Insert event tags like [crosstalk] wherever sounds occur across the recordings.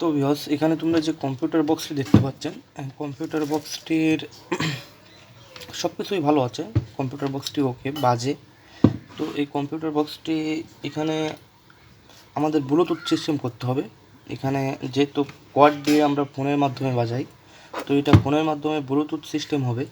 তো ভিউয়ার্স এখানে তোমরা যে কম্পিউটার বক্সটি দেখতে পাচ্ছেন কম্পিউটার বক্সটির সব কিছুই ভালো আছে। কম্পিউটার বক্সটি ওকে বাজে। তো এই কম্পিউটার বক্সটি এখানে আমাদের ব্লুটুথ সিস্টেম করতে হবে। এখানে যেহেতু কোয়াড দিয়ে আমরা ফোনের মাধ্যমে বাজাই, তো এটা ফোনের মাধ্যমে ব্লুটুথ সিস্টেম হবে।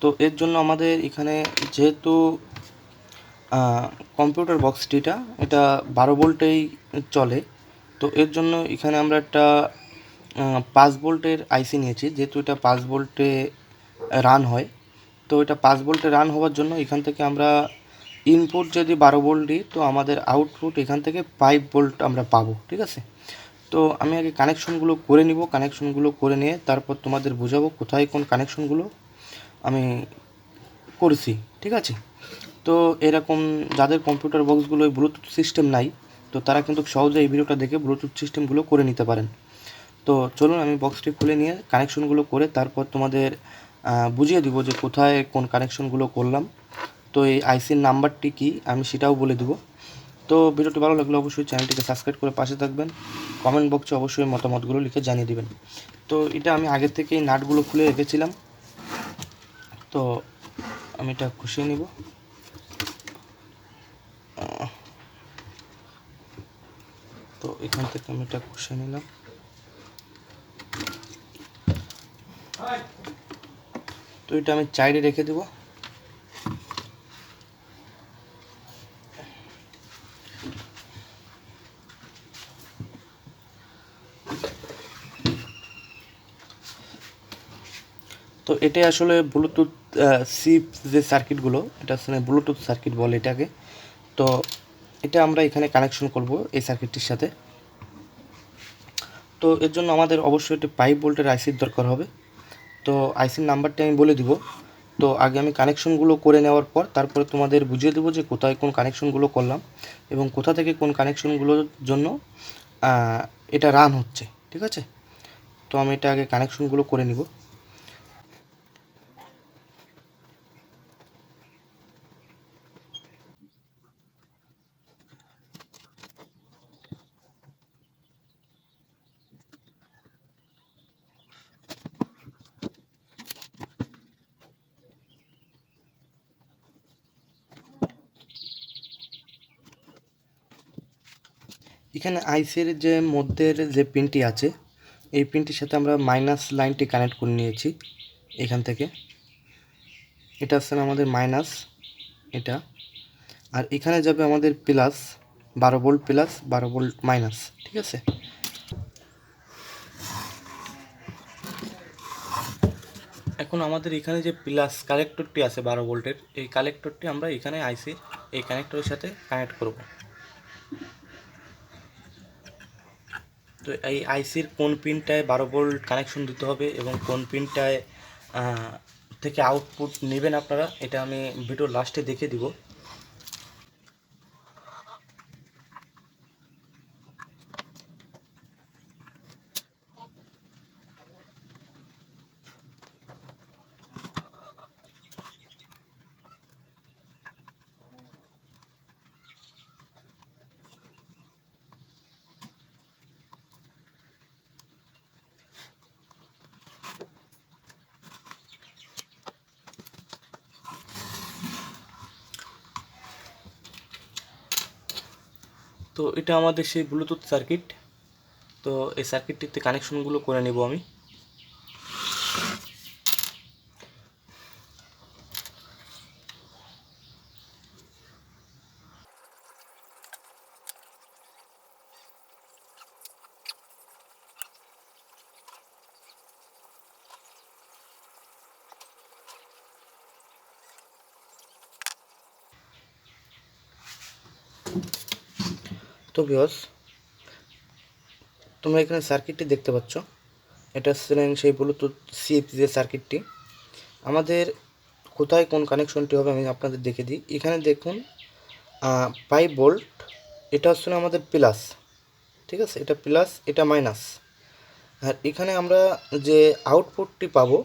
তো এর জন্য আমাদের এখানে যেহেতু কম্পিউটার বক্সটিটা এটা বারো ভোল্টেই চলে তো এর জন্য এখানে আমরা একটা পাঁচ ভোল্টের আইসি নিয়েছি, যেহেতু এটা পাঁচ ভোল্টে রান হয়। তো এটা পাঁচ ভোল্টে রান হওয়ার জন্য এখান থেকে আমরা ইনপুট যদি বারো ভোল্ট দিই, তো আমাদের আউটপুট এখান থেকে ফাইভ ভোল্ট আমরা পাবো, ঠিক আছে? তো আমি আগে কানেকশনগুলো করে নিব কানেকশনগুলো করে নিয়ে তারপর তোমাদের বোঝাবো কোথায় কোন কানেকশনগুলো আমি করছি, ঠিক আছে? তো এরকম যাদের কম্পিউটার বক্সগুলো ব্লুটুথ সিস্টেম নাই তো তারা কিন্তু সহজে এই ভিডিওটা দেখে ব্লুটুথ সিস্টেমগুলো করে নিতে পারেন। তো চলুন আমি বক্সটি খুলে নিয়ে কানেকশনগুলো করে তারপর তোমাদের বুঝিয়ে দিব যে কোথায় কোন কানেকশনগুলো করলাম। তো এই আইসির নাম্বারটি কি আমি সেটাও বলে দেবো। তো ভিডিওটি ভালো লাগলে অবশ্যই চ্যানেলটিকে সাবস্ক্রাইব করে পাশে থাকবেন। কমেন্ট বক্সে অবশ্যই মতামতগুলো লিখে জানিয়ে দিবেন। তো এটা আমি আগের থেকেই নাটগুলো খুলে রেখেছিলাম। তো আমি এটা খুশিয়ে নিব আহ, তো এখান থেকে আমি এটা খুশিয়ে নিলাম। তো এটা আমি চাইডে রেখে দেবো। তো এটাই আসলে ব্লুটুথ সিপ যে সার্কিটগুলো, এটা আসলে ব্লুটুথ সার্কিট বলে এটাকে। তো এটা আমরা এখানে কানেকশন করব এই সার্কিটটির সাথে। তো এর জন্য আমাদের অবশ্যই একটি পাইপ বোল্টের আইসির দরকার হবে। তো আইসির নাম্বারটি আমি বলে দিব। তো আগে আমি কানেকশনগুলো করে নেওয়ার পর তারপরে তোমাদের বুঝিয়ে দেবো যে কোথায় কোন কানেকশনগুলো করলাম এবং কোথা থেকে কোন কানেকশনগুলোর জন্য এটা রান হচ্ছে, ঠিক আছে? তো আমি এটা আগে কানেকশনগুলো করে নিব। এখানে আইসির যে মধ্যের যে পিনটি আছে, এই পিনটির সাথে আমরা মাইনাস লাইনটি কানেক্ট করে নিয়েছি এখান থেকে। এটা আসলে আমাদের মাইনাস এটা। আর এখানে যাবে আমাদের প্লাস বারো ভোল্ট প্লাস বারো ভোল্ট মাইনাস ঠিক আছে? এখন আমাদের এখানে যে প্লাস কালেক্টরটি আছে বারো ভোল্টের এই কালেক্টরটি আমরা এখানে আইসির এই কানেক্টরের সাথে কানেক্ট করব। তো এই আইসির কোন পিনটায় বারো ভোল্ট কানেকশন দিতে হবে এবং কোন পিনটায় থেকে আউটপুট নেবেন আপনারা, এটা আমি ভিডিও লাস্টে দেখে দিব। তো এটা আমাদের সেই ব্লুটুথ সার্কিট তো এই সার্কিটটিতে কানেকশনগুলো করে নেব আমি। তো বিয়স তোমরা এখানে সার্কিটটি দেখতে পাচ্ছ। এটা ছিলেন সেই ব্লুটুথ সিপ যে সার্কিটটি আমাদের কোথায় কোন কানেকশনটি হবে আমি আপনাদের দেখে দিই। এখানে দেখুন ফাইভ ভোল্ট এটা হচ্ছে আমাদের প্লাস ঠিক আছে? এটা প্লাস এটা মাইনাস আর এখানে আমরা যে আউটপুটটি পাবো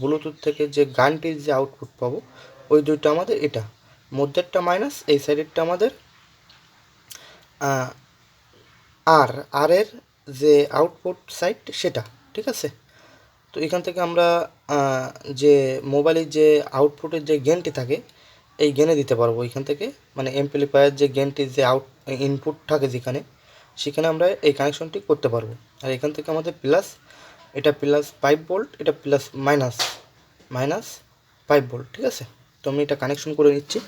ব্লুটুথ থেকে যে গানটির যে আউটপুট পাবো, ওই দুইটা আমাদের এটা। মধ্যেরটা মাইনাস এই সাইডেরটা আমাদের আর আর এর যে আউটপুট সাইড সেটা, ঠিক আছে? তো এখান থেকে আমরা যে মোবাইলের যে আউটপুটের যে গেনটি থাকে, এই গেনে দিতে পারব এখান থেকে। মানে এমপ্লিফায়ার যে গেনটির যে আউট ইনপুট থাকে যেখানে, সেখানে আমরা এই কানেকশনটি করতে পারব। আর এখান থেকে আমাদের প্লাস এটা প্লাস ফাইভ ভোল্ট এটা plus minus minus five volt ঠিক আছে? তো আমি এটা কানেকশন করে নিচ্ছি।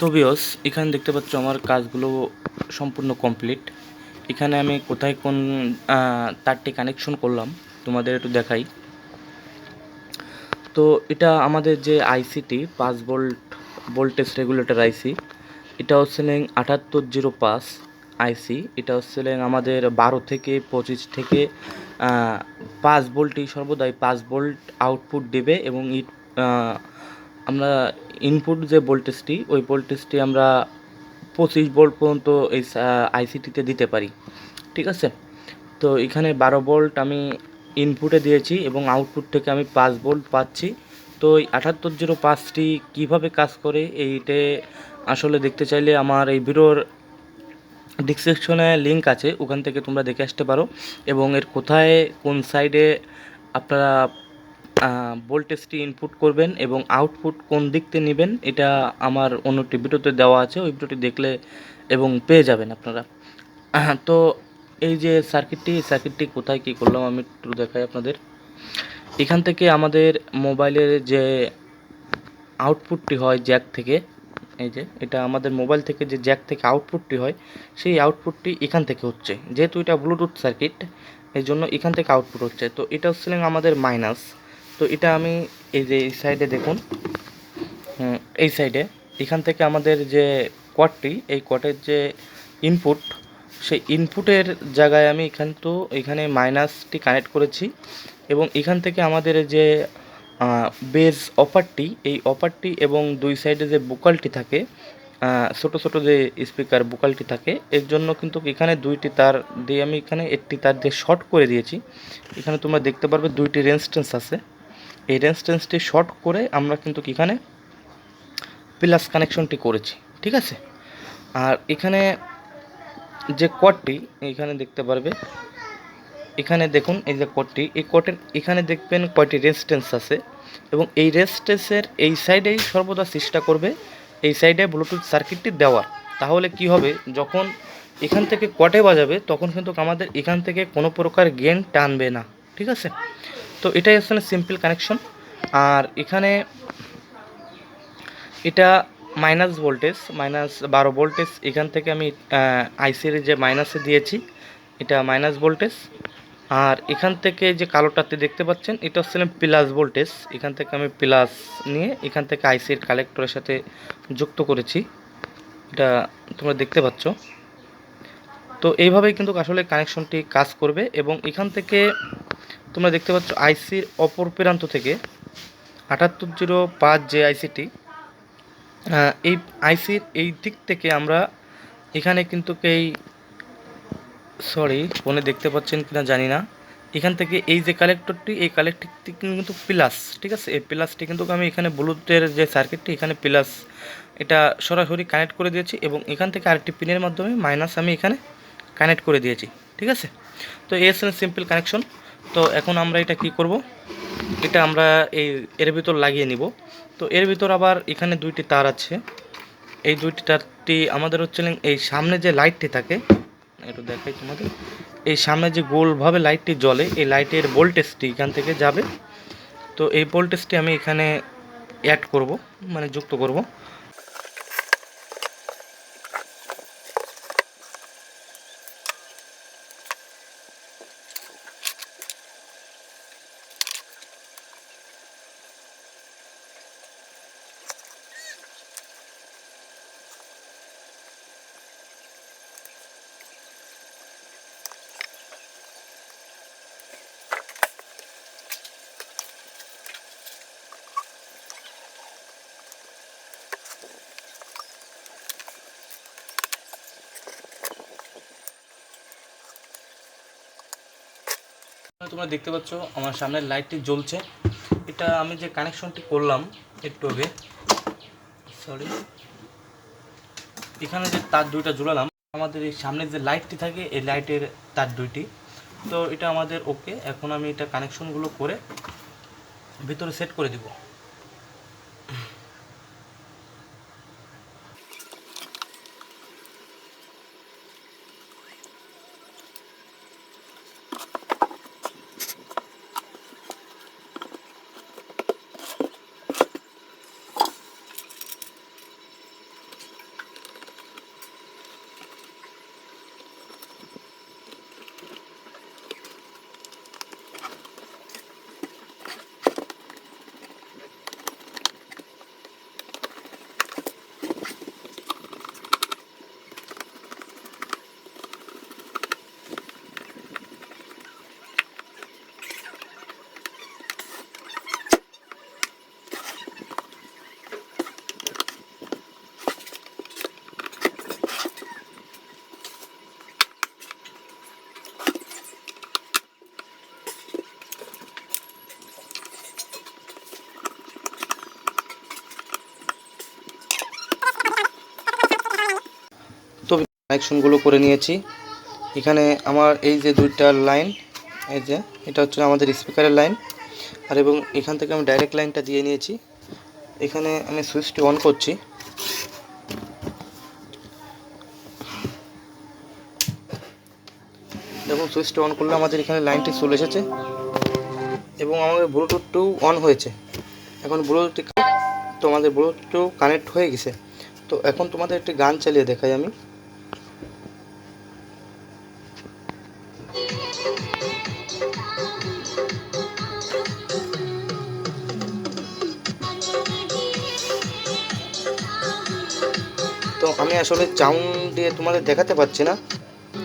তো এখানে দেখতে পাচ্ছ আমার কাজগুলো সম্পূর্ণ কমপ্লিট এখানে আমি কোথায় কোন তারটি কানেকশন করলাম, তোমাদের একটু দেখাই। তো এটা আমাদের যে আইসিটি পাঁচ ভোল্ট ভোল্টেজ রেগুলেটর আইসি এটা হচ্ছে আটাত্তর জিরো পাঁচ আইসি এটা হচ্ছে আমাদের বারো থেকে পঁচিশ থেকে পাঁচ ভোল্টই সর্বদাই পাঁচ ভোল্ট আউটপুট দেবে এবং ইট আমরা ইনপুট যে ভোল্টেজটি ওই ভোল্টেজটি আমরা পঁচিশ ভোল্ট পর্যন্ত এই আইসিটিতে দিতে পারি। ঠিক আছে? তো এখানে বারো ভোল্ট আমি ইনপুটে দিয়েছি এবং আউটপুট থেকে আমি পাঁচ ভোল্ট পাচ্ছি। তো এই আটাত্তর জিরো পাঁচটি কীভাবে কাজ করে এইটে আসলে দেখতে চাইলে আমার এই ভিডিওর ডিসক্রিপশনে লিঙ্ক আছে, ওখান থেকে তোমরা দেখে আসতে পারো। এবং এর কোথায়, কোন সাইডে আপনারা ভোল্টেজটি ইনপুট করবেন এবং আউটপুট কোন দিক থেকে নেবেন, এটা আমার অন্য ভিডিওতে দেওয়া আছে, ওই ভিডিওটি দেখলে এবং পেয়ে যাবেন আপনারা। তো এই যে সার্কিটটি সার্কিটটি কোথায় কী করলাম আমি একটু দেখাই আপনাদের। এখান থেকে আমাদের মোবাইলের যে আউটপুটটি হয় জ্যাক থেকে, এই যে এটা আমাদের মোবাইল থেকে যে জ্যাক থেকে আউটপুটটি হয়, সেই আউটপুটটি এখান থেকে হচ্ছে। যেহেতু এটা ব্লুটুথ সার্কিট এই জন্য এখান থেকে আউটপুট হচ্ছে। তো এটা হচ্ছিলেন আমাদের মাইনাস তো এটা আমি এই যে এই সাইডে দেখুন। এই সাইডে এখান থেকে আমাদের যে কোয়াডটি এই কোয়াডের যে ইনপুট সেই ইনপুটের জায়গায় আমি এখান তো, এখানে মাইনাসটি কানেক্ট করেছি এবং এখান থেকে আমাদের যে বেজ অপারটি এই অপারটি এবং দুই সাইডে যে বোকালটি থাকে ছোট ছোট যে স্পিকার বোকালটি থাকে, এর জন্য কিন্তু এখানে দুইটি তার দিয়ে আমি এখানে একটি তার দিয়ে শর্ট করে দিয়েছি। এখানে তোমরা দেখতে পারবে দুইটি রেনস্টেন্স আছে। এই রেনস্টেন্সটি শর্ট করে আমরা কিন্তু এখানে প্লাস কানেকশনটি করেছি, ঠিক আছে? আর এখানে যে কোডটি এখানে দেখতে পারবে, এখানে দেখুন এই যে কোডটি এই কোডের এখানে দেখবেন কয়টি রেজিস্ট্যান্স আছে এবং এই রেজিস্ট্যান্সের এই সাইডেই সর্বদা চেষ্টা করবে, এই সাইডে ব্লুটুথ সার্কিটটি দেওয়ার। তাহলে কি হবে? যখন এখান থেকে কটে বাজাবে, তখন কিন্তু আমাদের এখান থেকে কোনো প্রকার গেন টানবে না, ঠিক আছে? তো এটাই আসলে সিম্পল কানেকশন আর এখানে এটা মাইনাস ভোল্টেজ মাইনাস বারো ভোল্টেজ এখান থেকে আমি আইসির যে মাইনাসে দিয়েছি, এটা মাইনাস ভোল্টেজ আর এখান থেকে যে কালোটাতে দেখতে পাচ্ছেন, এটা হচ্ছে প্লাস ভোল্টেজ এখান থেকে আমি প্লাস নিয়ে এখান থেকে আইসির কালেক্টরের সাথে যুক্ত করেছি। এটা তোমরা দেখতে পাচ্ছ। তো এইভাবেই কিন্তু আসলে কানেকশনটি কাজ করবে এবং এখান থেকে তোমরা দেখতে পাচ্ছ আইসির অপর প্রান্ত থেকে আটাত্তর জিরো পাঁচ যে আইসিটি এই আইসির এই দিক থেকে আমরা এখানে কিন্তু এই, সরি, ফোনে দেখতে পাচ্ছেন কিনা জানি না। এখান থেকে এই যে কালেক্টরটি, এই কালেক্টরটি কিন্তু প্লাস, ঠিক আছে? এই প্লাসটি কিন্তু আমি এখানে ব্লুটুথের যে সার্কিটটি, এখানে প্লাস, এটা সরাসরি কানেক্ট করে দিয়েছি এবং এখান থেকে আরেকটি পিনের মাধ্যমে মাইনাস আমি এখানে কানেক্ট করে দিয়েছি, ঠিক আছে? তো হচ্ছে সিম্পল কানেকশন। তো এখন আমরা এটা কি করব? এটা আমরা এই এর ভিতর লাগিয়ে নিব। তো এর ভিতর আবার এখানে দুইটি তার আছে। এই দুইটি তারটি আমাদের হচ্ছে এই সামনে যে লাইটটি থাকে, একটু দেখাই তোমাদের, এই সামনে যে গোলভাবে লাইটটি জ্বলে, এই লাইটের ভোল্টেজটি এখান থেকে যাবে। তো এই ভোল্টেজটি আমি এখানে অ্যাড করব মানে যুক্ত করব। তোমরা দেখতে পাচ্ছ আমার সামনের লাইটটি জ্বলছে। এটা আমি যে কানেকশনটি করলাম একটু আগে সরি এখানে যে তার দুইটা জোড়ালাম আমাদের এই সামনে যে লাইটটি থাকে, এই লাইটের তার দুইটি। তো এটা আমাদের ওকে এখন আমি এটা কানেকশনগুলো করে ভিতরে সেট করে দিব। কানেকশনগুলো করে নিয়েছি। এখানে আমার এই যে দুইটা লাইন এই যে, এটা হচ্ছে আমাদের স্পিকারের লাইন আর এবং এখান থেকে আমি ডাইরেক্ট লাইনটা দিয়ে নিয়েছি। এখানে আমি সুইচটি অন করছি। দেখুন সুইচটা অন করলে আমাদের এখানে লাইনটি চলে এসেছে। এবং আমাদের ব্লুটুথটাও অন হয়েছে। এখন ব্লুটুথটি তো আমাদের ব্লুটুথ কানেক্ট হয়ে গেছে। তো এখন তোমাদের একটি গান চালিয়ে দেখাই আমি। আসলে সাউন্ড দিয়ে তোমাদের দেখাতে পারছি না।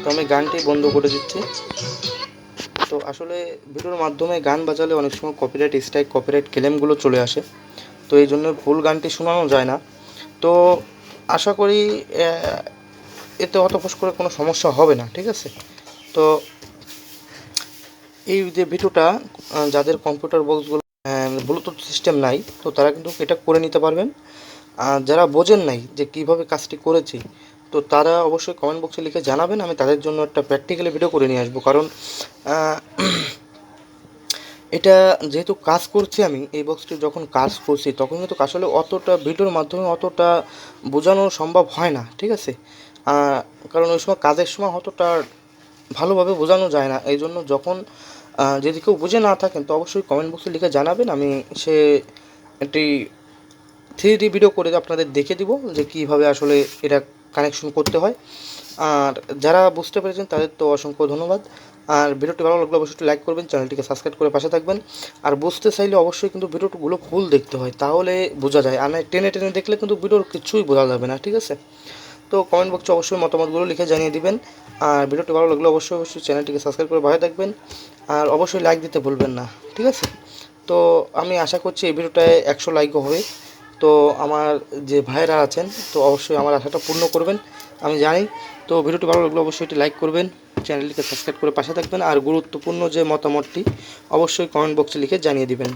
তো আমি গানটি বন্ধ করে দিচ্ছি। তো আসলে ভিডিওর মাধ্যমে গান বাজালে অনেক সময় কপিরাইট স্ট্রাইক কপিরাইট ক্লেমগুলো চলে আসে। তো এই জন্য ফুল গানটি শোনানো যায় না। তো আশা করি এতে অত করে কোনো সমস্যা হবে না, ঠিক আছে? তো এই যে ভিডিওটা যাদের কম্পিউটার বক্সগুলো ব্লুটুথ সিস্টেম নাই, তো তারা কিন্তু এটা করে নিতে পারবেন। আর যারা বোঝেন নাই যে কীভাবে কাজটি করেছি, তো তারা অবশ্যই কমেন্ট বক্সে লিখে জানাবেন, আমি তাদের জন্য একটা প্র্যাকটিক্যালি ভিডিও করে নিয়ে আসব। কারণ [clears throat] এটা যেহেতু কাজ করছি আমি, এই বক্সটি যখন কাজ করছি, তখন কিন্তু আসলে অতটা ভিডিওর মাধ্যমে অতটা বোঝানো সম্ভব হয় না, ঠিক আছে? কারণ ওই সময় কাজের সময় অতটা ভালোভাবে বোঝানো যায় না। এই জন্য যখন যদি কেউ বুঝে না থাকেন, তো অবশ্যই কমেন্ট বক্সে লিখে জানাবেন, আমি সে একটি থ্রি ডি ভিডিও করে আপনাদের দেখে দিব যে কীভাবে আসলে এটা কানেকশন করতে হয়। আর যারা বুঝতে পেরেছেন তাদের তো অসংখ্য ধন্যবাদ। আর ভিডিওটি ভালো লাগলে অবশ্যই লাইক করবেন, চ্যানেলটিকে সাবস্ক্রাইব করে পাশে থাকবেন। আর বুঝতে চাইলে অবশ্যই কিন্তু ভিডিওগুলো ফুল দেখতে হয়, তাহলে বোঝা যায়। আর না টেনে টেনে দেখলে কিন্তু ভিডিওর কিছুই বোঝা যাবে না, ঠিক আছে? তো কমেন্ট বক্সে অবশ্যই মতামতগুলো লিখে জানিয়ে দিবেন। আর ভিডিওটি ভালো লাগলে অবশ্যই অবশ্যই চ্যানেলটিকে সাবস্ক্রাইব করে পাশে থাকবেন। আর অবশ্যই লাইক দিতে ভুলবেন না, ঠিক আছে? তো আমি আশা করছি এই ভিডিওটায় একশো লাইকও হবে। তো আমার যে ভাইরা আছেন, তো অবশ্যই আমার আশাটা পূর্ণ করবেন। আমি জানি, তো ভিডিওটি ভালো লাগলে অবশ্যই এটি লাইক করবেন, চ্যানেলটিকে সাবস্ক্রাইব করে পাশে থাকবেন, আর গুরুত্বপূর্ণ যে মতামতটি অবশ্যই কমেন্ট বক্সে লিখে জানিয়ে দিবেন।